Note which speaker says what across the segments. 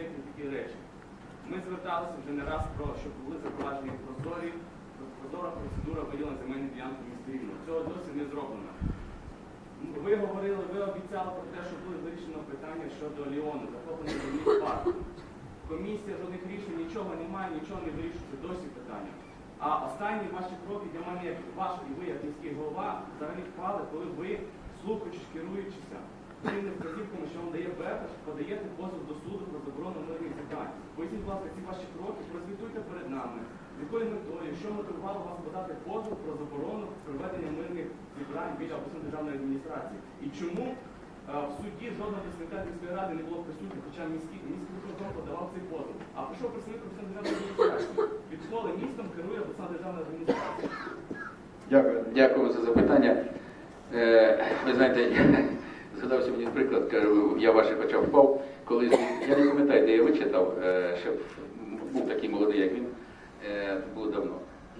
Speaker 1: конкретні такі речі. Ми зверталися вже не раз про щоб були запроваджені прозорі, прозора процедура виділення земельних ділянки міста Рівно. Цього досі не зроблено. Ви говорили, ви обіцяли про те, що буде вирішено питання щодо Ліону, захоплення землі парку. Комісія жодних рішень нічого немає, нічого не вирішується досі питання. А останні ваші кроки для мене, як ваш і ви, як міський голова, взагалі впали, коли ви слухаючи, керуючися тими вказівками, що вам дає БЕП, подаєте позов до суду про заборону мирних зібрань. Поясніть, будь ласка, ці ваші кроки, прозвітуйте перед нами, з якою метою, що мотивувало вас подати позов про заборону проведення мирних зібрань біля обласної державної адміністрації. І чому е, в суді жодного представника міської ради не було присутніх, хоча міський міський виконком подавав цей позов. А прийшов представник обласної державної адміністрації. Відколи містом керує обласна державна адміністрація.
Speaker 2: Дякую.
Speaker 3: Дякую за запитання. Е, ви знаєте, згадався мені приклад, кажу, я ваших очах впав, коли я не пам'ятаю, де я вичитав, е, ще був такий молодий, як він, е, було давно.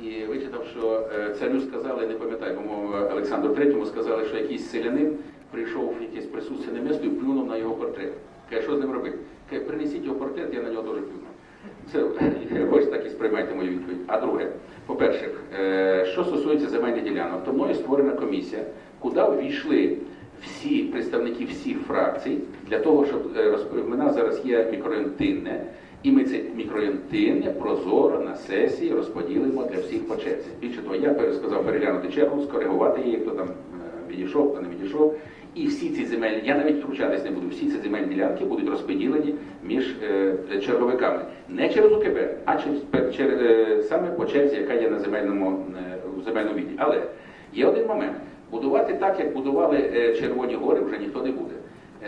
Speaker 3: І вичитав, що е, царю сказали, не пам'ятаю, по-моєму, Олександру Третьому сказали, що якийсь селянин прийшов в якесь присутственне місто і плюнув на його портрет. Каже, що з ним робити? Каже, принесіть його портрет, я на нього теж плюну. Це ось так і сприймайте мою відповідь. А друге, по-перше, що стосується земельних ділянок, то мною створена комісія, куди увійшли всі представники всіх фракцій для того, щоб е, розп- в зараз є мікрорайон і ми це мікрорайон прозоро на сесії розподілимо для всіх по черзі. Більше того, я пересказав переглянути чергу, скоригувати її, хто там е, відійшов, хто не відійшов. І всі ці земельні, я навіть втручатись не буду, всі ці земельні ділянки будуть розподілені між е, черговиками. Не через УКП, а через, через, е, саме по черзі, яка є на земельному, е, земельному відділі. Але є один момент. Будувати так, як будували е, Червоні гори, вже ніхто не буде.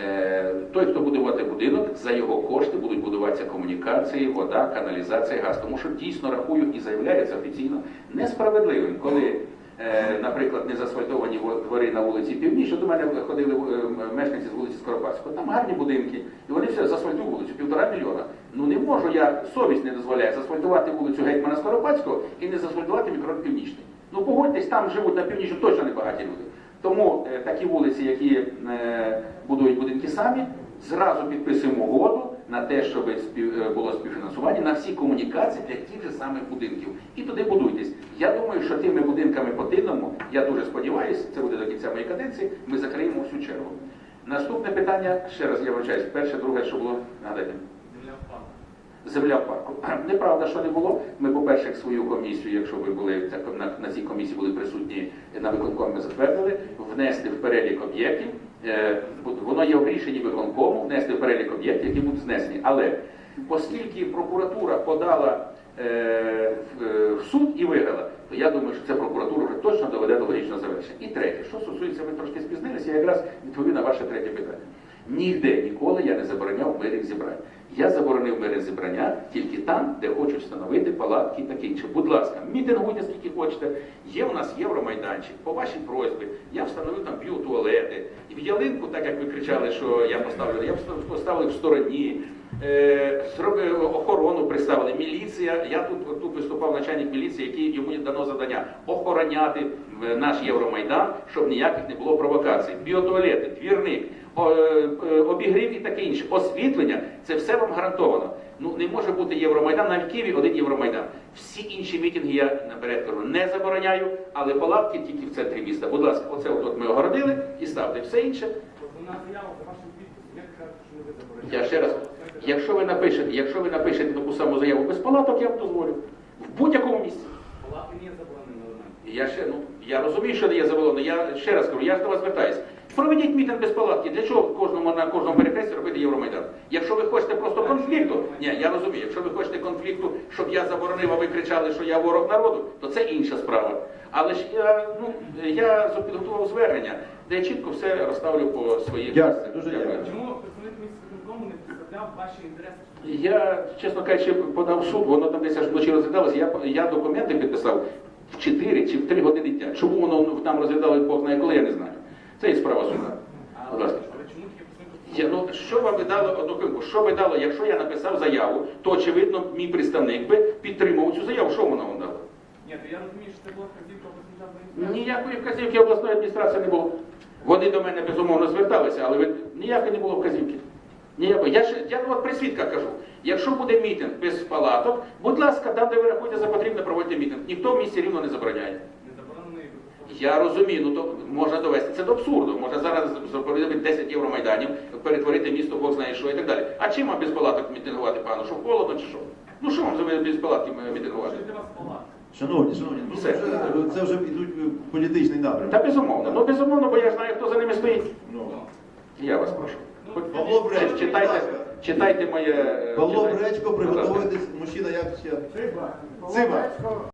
Speaker 3: Е, Той, хто будувати будинок, за його кошти будуть будуватися комунікації, вода, каналізація, газ. Тому що дійсно рахую і заявляється офіційно несправедливим, коли, е, наприклад, не засфальтовані во- двори на вулиці Північ, до мене ходили мешканці з вулиці Скоропадського. Там гарні будинки, і вони все засфальтують вулицю, півтора мільйона. Ну не можу я, совість не дозволяє засфальтувати вулицю Гетьмана Скоропадського і не засфальтувати мікрорайон Північний. Ну погодьтесь, там живуть на північні точно не багаті люди. Тому е, такі вулиці, які е, будують будинки самі, зразу підписуємо угоду на те, щоб спів, е, було співфінансування на всі комунікації для тих же самих будинків. І туди будуйтесь. Я думаю, що тими будинками по Тинному, я дуже сподіваюся, це буде до кінця моєї каденції, ми закриємо всю чергу. Наступне питання, ще раз я вибачаюсь, перше, друге, що було, нагадайте.
Speaker 1: Земля впала.
Speaker 3: Земля в парку. Неправда, що не було. Ми, по-перше, свою комісію, якщо ви були на, цій комісії були присутні на виконкомі, ми затвердили, внести в перелік об'єктів. Е, воно є в рішенні виконкому, внести в перелік об'єктів, які будуть знесені. Але оскільки прокуратура подала е, в, е, суд і виграла, то я думаю, що ця прокуратура вже точно доведе до логічного завершення. І третє, що стосується, ви трошки спізнилися, я якраз відповів на ваше третє питання. Ніде ніколи я не забороняв мирних зібрань. Я заборонив мирне зібрання тільки там, де хочуть встановити палатки і таке інше. Будь ласка, мітингуйте скільки хочете. Є у нас євромайданчик. По вашій просьбі я встановив там біотуалети. І в ялинку, так як ви кричали, що я поставлю, я поставив в стороні. Е, охорону представили. Міліція. Я тут виступав начальник міліції, який йому дано завдання охороняти е, наш Євромайдан, щоб ніяких не було провокацій. Біотуалети, двірник, е, е, обігрів і таке інше. Освітлення це все вам гарантовано. Ну не може бути Євромайдан навіть в Києві один Євромайдан. Всі інші мітинги я наперед кажу, не забороняю, але палатки тільки в центрі міста. Будь ласка, оце от ми огородили і ставте. Все інше. Я ще раз, якщо ви напишете, якщо ви напишете таку саму заяву без палаток, я вам дозволю. В будь-якому місці.
Speaker 1: Палати не заборонені елемент.
Speaker 3: Я ще ну я розумію, що не є заборонено. Я ще раз кажу, я ж до вас звертаюся. Проведіть мітинг без палатки. Для чого кожному на кожному перехресті робити Євромайдан? Якщо ви хочете просто конфлікту, ні, я розумію, якщо ви хочете конфлікту, щоб я заборонив, а ви кричали, що я ворог народу, то це інша справа. Але ж я ну я підготував звернення, де я чітко все розставлю по своїх.
Speaker 2: Дякую, дуже дякую.
Speaker 1: Чому представляв ваші інтереси?
Speaker 3: Я, чесно кажучи, подав суд, воно там десь аж вночі розглядалося. Я, я документи підписав в 4 чи в 3 години дня. Чому воно там розглядали Бог знає коли, я не знаю. Це і справа суда. Будь ласка. Я, ну, що вам би дало одну хвилинку? Що би дало, якщо я написав заяву, то очевидно мій представник би підтримував цю заяву. Що воно вам дало?
Speaker 1: Ні, то я розумію, що це була вказівка обласної адміністрації.
Speaker 3: Ніякої вказівки обласної адміністрації не було. Вони до мене безумовно зверталися, але ніякої не було вказівки. Ніякої. Я, ще, я от при свідках кажу, якщо буде мітинг без палаток, будь ласка, там, де ви рахуєте за потрібне, проводьте мітинг. Ніхто в місті рівно не забороняє. Я розумію, ну то можна довести це до абсурду. Можна зараз заповідати 10 євромайданів, перетворити місто Бог знає що і так далі. А чим вам без палаток мітингувати, пану? Що холодно чи що? Ну що вам за без палатки мітингувати?
Speaker 1: Вас палат?
Speaker 2: Шановні, шановні, ну це вже, це вже йдуть політичний напрям.
Speaker 3: Та безумовно. Ну безумовно, бо я знаю, хто за ними стоїть.
Speaker 2: Ну.
Speaker 3: Я вас прошу.
Speaker 2: Павло Бречко,
Speaker 3: читайте, читайте моє. е,
Speaker 2: Павло
Speaker 3: читайте.
Speaker 2: Бречко,
Speaker 3: Будь
Speaker 2: приготуйтесь, мужчина як ще? Циба.